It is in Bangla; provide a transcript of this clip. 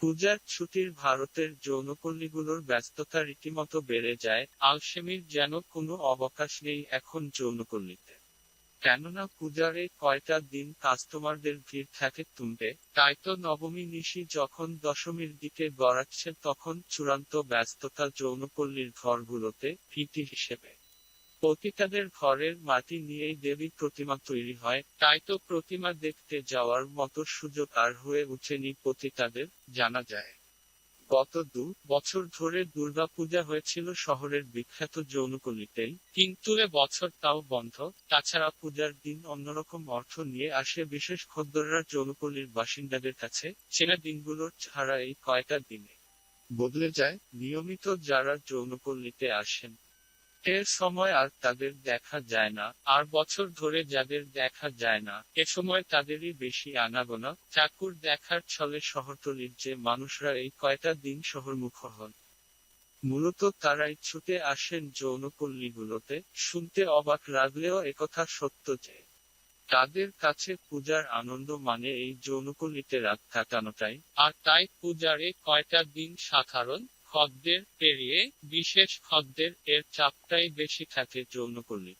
পূজার ছুটির ভারতের যৌনপল্লীগুলোর ব্যস্ততা রীতিমতো বেড়ে যায়। আলসেমির যেন কোনো অবকাশ নেই এখন যৌনপল্লীতে কেননা পূজার এই কয়টা দিন কাস্টমারদের ভিড় থাকে তুমবে তাই তো নবমী নিশি যখন দশমীর দিকে গড়াচ্ছে তখন চূড়ান্ত ব্যস্ততা যৌনপল্লীর ঘরগুলোতে ভিটি হিসেবে। পতিতাদের ঘরের মাটি নিয়েই দেবী প্রতিমা তৈরি হয়। তাই তো প্রতিমা দেখতে যাওয়ার মতো সুযোগ আর হয়ে উঠেনি পতিতাদের, জানা যায়। গত দু বছর ধরে দুর্গাপূজা হয়েছিল শহরের বিখ্যাত যৌনকলিতেই কিন্তু এ বছর তাও বন্ধ। তাছাড়া পূজার দিন অন্যরকম অর্থ নিয়ে আসে বিশেষ খদ্দররা যৌনপল্লীর বাসিন্দাদের কাছে। চেনা দিনগুলোর ছাড়া এই কয়টা দিনে। বদলে যায়। নিয়মিত যারা যৌনপল্লীতে আসেন এর সময় আর তাদের দেখা যায় না, আর বছর ধরে যাদের দেখা যায় না, এ সময় তাদেরই বেশি আনাগোনা। ঠাকুর দেখার ছলে শহরতলির যে মানুষরা এই কয়টা দিন শহরমুখ হন। মূলত তারাই ছুটে আসেন যৌনপল্লীগুলোতে, শুনতে অবাক লাগলেও একথা সত্য যে, তাদের কাছে পূজার আনন্দ মানে এই যৌনপল্লীতে রাত কাটানোটাই। আর তাই পূজার এই কয়টা দিন সাধারণ? খদ্দের পেরিয়ে বিশেষ খদ্দের এর চাপটাই বেশি থাকে যৌনপল্লী